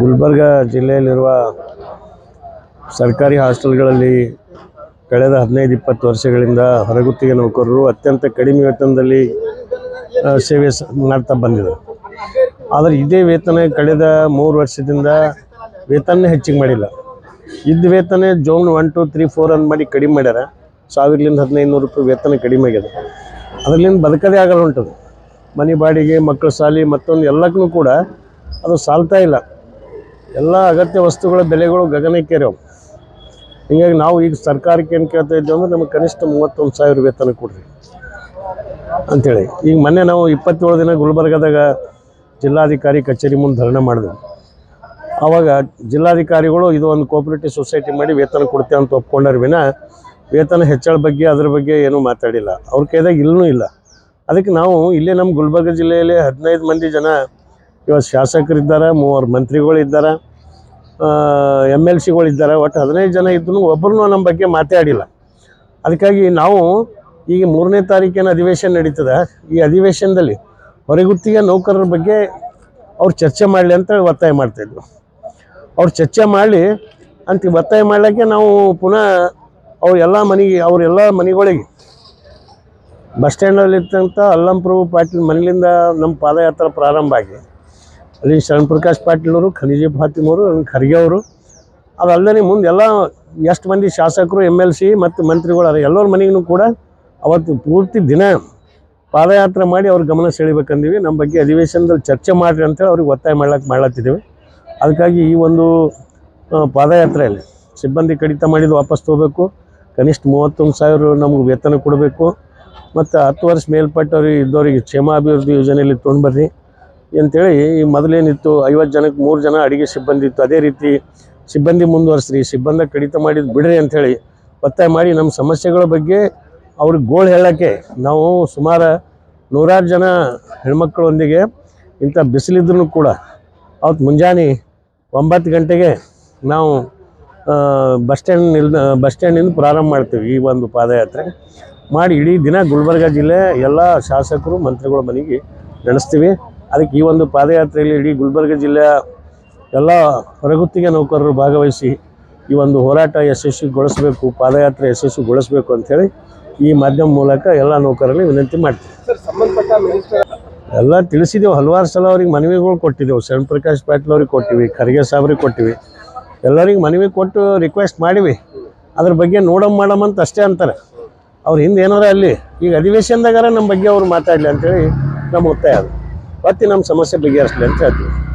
ಗುಲ್ಬರ್ಗ ಜಿಲ್ಲೆಯಲ್ಲಿರುವ ಸರ್ಕಾರಿ ಹಾಸ್ಟೆಲ್ಗಳಲ್ಲಿ ಕಳೆದ ಹದಿನೈದು, ಇಪ್ಪತ್ತು ವರ್ಷಗಳಿಂದ ಹೊರಗುತ್ತಿಗೆ ನೌಕರರು ಅತ್ಯಂತ ಕಡಿಮೆ ವೇತನದಲ್ಲಿ ಸೇವೆ ಮಾಡ್ತಾ ಬಂದಿದೆ ಆದರೆ ಇದೇ ವೇತನ ಕಳೆದ ಮೂರು ವರ್ಷದಿಂದ ವೇತನ ಹೆಚ್ಚಿಗೆ ಮಾಡಿಲ್ಲ. ಇದ್ದ ವೇತನ zone one, two, three, four ಅಂತ ಮಾಡಿ ಕಡಿಮೆ ಮಾಡ್ಯಾರ. ಸಾವಿರಲಿಂದ ಹದಿನೈದು ನೂರು ರೂಪಾಯಿ ವೇತನ ಕಡಿಮೆ ಆಗ್ಯದ. ಅದರಿಂದ ಬದುಕದೇ ಆಗಲ್ಲ ಹೊಂಟದು. ಮನೆ ಬಾಡಿಗೆ, ಮಕ್ಕಳ ಶಾಲೆ ಮತ್ತೊಂದು ಎಲ್ಲಕ್ಕೂ ಕೂಡ ಅದು ಸಾಲ್ತಾ ಇಲ್ಲ. ಎಲ್ಲ ಅಗತ್ಯ ವಸ್ತುಗಳ ಬೆಲೆಗಳು ಗಗನಕ್ಕೇರ್ಯವು ಹೀಗಾಗಿ ನಾವು ಈಗ ಸರ್ಕಾರಕ್ಕೆ ಏನು ಕೇಳ್ತಾ ಇದ್ದೇವೆ ಅಂದ್ರೆ ನಮಗೆ ಕನಿಷ್ಠ ಮೂವತ್ತೊಂದು ಸಾವಿರ ವೇತನ ಕೊಡ್ರಿ ಅಂಥೇಳಿ ಈಗ ಮೊನ್ನೆ ನಾವು ಇಪ್ಪತ್ತೇಳು ದಿನ ಗುಲ್ಬರ್ಗದಾಗ ಜಿಲ್ಲಾಧಿಕಾರಿ ಕಚೇರಿ ಮುಂದೆ ಧರಣೆ ಮಾಡಿದ್ವಿ. ಆವಾಗ ಜಿಲ್ಲಾಧಿಕಾರಿಗಳು ಇದು ಒಂದು ಕೋಪರೇಟಿವ್ ಸೊಸೈಟಿ ಮಾಡಿ ವೇತನ ಕೊಡ್ತೇವೆ ಅಂತ ಒಪ್ಕೊಂಡಾರ ವಿನ ವೇತನ ಹೆಚ್ಚಳ ಬಗ್ಗೆ, ಅದ್ರ ಬಗ್ಗೆ ಏನೂ ಮಾತಾಡಿಲ್ಲ. ಅವ್ರ ಕೈದಾಗ ಇಲ್ಲೂ ಇಲ್ಲ. ಅದಕ್ಕೆ ನಾವು ಇಲ್ಲೇ ನಮ್ಮ ಗುಲ್ಬರ್ಗ ಜಿಲ್ಲೆಯಲ್ಲಿ ಹದಿನೈದು ಮಂದಿ ಜನ ಇವತ್ತು ಶಾಸಕರಿದ್ದಾರೆ, ಮೂವರು ಮಂತ್ರಿಗಳಿದ್ದಾರೆ ಎಂ ಎಲ್ ಸಿಗಳಿದ್ದಾರೆ ಒಟ್ಟು ಹದಿನೈದು ಜನ ಇದ್ರೂ ಒಬ್ಬರೂ ನಮ್ಮ ಬಗ್ಗೆ ಮಾತಾಡಿಲ್ಲ ಅದಕ್ಕಾಗಿ ನಾವು ಈಗ ಮೂರನೇ ತಾರೀಕಿನ ಅಧಿವೇಶನ ನಡೀತದೆ. ಈ ಅಧಿವೇಶನದಲ್ಲಿ ಹೊರಗುತ್ತಿಗೆ ನೌಕರರ ಬಗ್ಗೆ ಅವ್ರು ಚರ್ಚೆ ಮಾಡಲಿ ಅಂತ ಒತ್ತಾಯ ಮಾಡ್ತಾಯಿದ್ವಿ ಅವ್ರು ಚರ್ಚೆ ಮಾಡಲಿ ಅಂತ ಒತ್ತಾಯ ಮಾಡಲಿಕ್ಕೆ ನಾವು ಪುನಃ ಅವರೆಲ್ಲ ಮನೆಗೆ ಅವರೆಲ್ಲ ಮನೆಗಳಿಗೆ ಬಸ್ ಸ್ಟ್ಯಾಂಡಲ್ಲಿರ್ತಂಥ ಅಲ್ಲಂಪ್ರಭು ಪಾಟೀಲ್ ಮನೆಯಿಂದ ನಮ್ಮ ಪಾದಯಾತ್ರೆ ಪ್ರಾರಂಭ ಆಗಿ ಅಲ್ಲಿ ಶರಣ್ ಪ್ರಕಾಶ್ ಪಾಟೀಲ್ ಅವರು, ಖನಿಜಿ ಫಾತಿಮವರು ಖರ್ಗೆ ಅವರು. ಅದಲ್ಲದೆ ಮುಂದೆ ಎಲ್ಲ ಎಷ್ಟು ಮಂದಿ ಶಾಸಕರು, ಎಂ ಎಲ್ ಸಿ ಮತ್ತು ಮಂತ್ರಿಗಳು ಎಲ್ಲರ ಮನೆಗೂ ಕೂಡ ಅವತ್ತು ಪೂರ್ತಿ ದಿನ ಪಾದಯಾತ್ರೆ ಮಾಡಿ ಅವ್ರ ಗಮನ ಸೆಳಿಬೇಕಂದೀವಿ. ನಮ್ಮ ಬಗ್ಗೆ ಅಧಿವೇಶನದಲ್ಲಿ ಚರ್ಚೆ ಮಾಡಿರಿ ಅಂತೇಳಿ ಅವ್ರಿಗೆ ಒತ್ತಾಯ ಮಾಡ್ಲಕ್ಕೆ ಮಾಡ್ಲತ್ತಿದ್ದೀವಿ ಅದಕ್ಕಾಗಿ ಈ ಒಂದು ಪಾದಯಾತ್ರೆಯಲ್ಲಿ ಸಿಬ್ಬಂದಿ ಕಡಿತ ಮಾಡಿದ್ದು ವಾಪಸ್ ತೊಗೋಬೇಕು. ಕನಿಷ್ಠ ಮೂವತ್ತೊಂದು ಸಾವಿರ ನಮ್ಗೆ ವೇತನ ಕೊಡಬೇಕು. ಮತ್ತು ಹತ್ತು ವರ್ಷ ಮೇಲ್ಪಟ್ಟವ್ರಿಗೆ ಇದ್ದವರಿಗೆ ಕ್ಷೇಮಾಭಿವೃದ್ಧಿ ಯೋಜನೆಯಲ್ಲಿ ತೊಗೊಂಡು ಬರ್ರಿ. ಅಂತೇಳಿ ಈ ಮೊದಲೇನಿತ್ತು, ಐವತ್ತು ಜನಕ್ಕೆ ಮೂರು ಜನ ಅಡಿಗೆ ಸಿಬ್ಬಂದಿ ಇತ್ತು. ಅದೇ ರೀತಿ ಸಿಬ್ಬಂದಿ ಮುಂದುವರಿಸ್ರಿ, ಸಿಬ್ಬಂದಿ ಕಡಿತ ಮಾಡಿದ್ದು ಬಿಡ್ರಿ ಅಂಥೇಳಿ ಒತ್ತಾಯ ಮಾಡಿ ನಮ್ಮ ಸಮಸ್ಯೆಗಳ ಬಗ್ಗೆ ಅವ್ರಿಗೆ ಗೋಳು ಹೇಳೋಕ್ಕೆ ನಾವು ಸುಮಾರು ನೂರಾರು ಜನ ಹೆಣ್ಮಕ್ಳೊಂದಿಗೆ ಇಂಥ ಬಿಸಿಲಿದ್ರೂ ಕೂಡ ಅವತ್ತು ಮುಂಜಾನೆ ಒಂಬತ್ತು ಗಂಟೆಗೆ ನಾವು ಬಸ್ ಸ್ಟ್ಯಾಂಡ್ ನಿಲ್, ಬಸ್ ಸ್ಟ್ಯಾಂಡಿಂದ ಪ್ರಾರಂಭ ಮಾಡ್ತೀವಿ ಈ ಒಂದು ಪಾದಯಾತ್ರೆ. ಮಾಡಿ ಇಡೀ ದಿನ ಗುಲ್ಬರ್ಗ ಜಿಲ್ಲೆ ಎಲ್ಲ ಶಾಸಕರು, ಮಂತ್ರಿಗಳು ಮನೆಗೆ ನಡೆಸ್ತೀವಿ. ಅದಕ್ಕೆ ಈ ಒಂದು ಪಾದಯಾತ್ರೆಯಲ್ಲಿ ಇಡೀ ಗುಲ್ಬರ್ಗ ಜಿಲ್ಲೆಯ ಎಲ್ಲ ಹೊರಗುತ್ತಿಗೆ ನೌಕರರು ಭಾಗವಹಿಸಿ ಈ ಒಂದು ಹೋರಾಟ ಯಶಸ್ವಿಗೊಳಿಸಬೇಕು ಪಾದಯಾತ್ರೆ ಯಶಸ್ವಿಗೊಳಿಸಬೇಕು ಅಂಥೇಳಿ ಈ ಮಾಧ್ಯಮ ಮೂಲಕ ಎಲ್ಲ ನೌಕರರಲ್ಲಿ ವಿನಂತಿ ಮಾಡ್ತೀವಿ ಎಲ್ಲ ತಿಳಿಸಿದೆವು ಹಲವಾರು ಸಲ ಅವ್ರಿಗೆ ಮನವಿಗಳು ಕೊಟ್ಟಿದ್ದೆವು. ಶರಣ್ ಪ್ರಕಾಶ್ ಪಾಟೀಲ್ ಅವ್ರಿಗೆ ಕೊಟ್ಟಿವಿ ಖರ್ಗೆ ಸಾಬ್ರಿಗೆ ಕೊಟ್ಟಿವಿ. ಎಲ್ಲರಿಗೆ ಮನವಿ ಕೊಟ್ಟು ರಿಕ್ವೆಸ್ಟ್ ಮಾಡಿವಿ. ಅದ್ರ ಬಗ್ಗೆ ನೋಡಮ್ ಮಾಡಮ್ ಅಂತ ಅಷ್ಟೇ ಅಂತಾರೆ. ಅವ್ರು ಹಿಂದೆ ಏನಾರ ಅಲ್ಲಿ ಈಗ ಅಧಿವೇಶನದಾಗಾರ ನಮ್ಮ ಬಗ್ಗೆ ಅವ್ರು ಮಾತಾಡಲಿ ಅಂತೇಳಿ ನಮ್ಮ ಒತ್ತಾಯ ಅದು. ಮತ್ತೆ ನಮ್ಮ ಸಮಸ್ಯೆ ಬಗೆಹರಿಸಲಿ ಅಂತ ಹೇಳ್ತೀವಿ.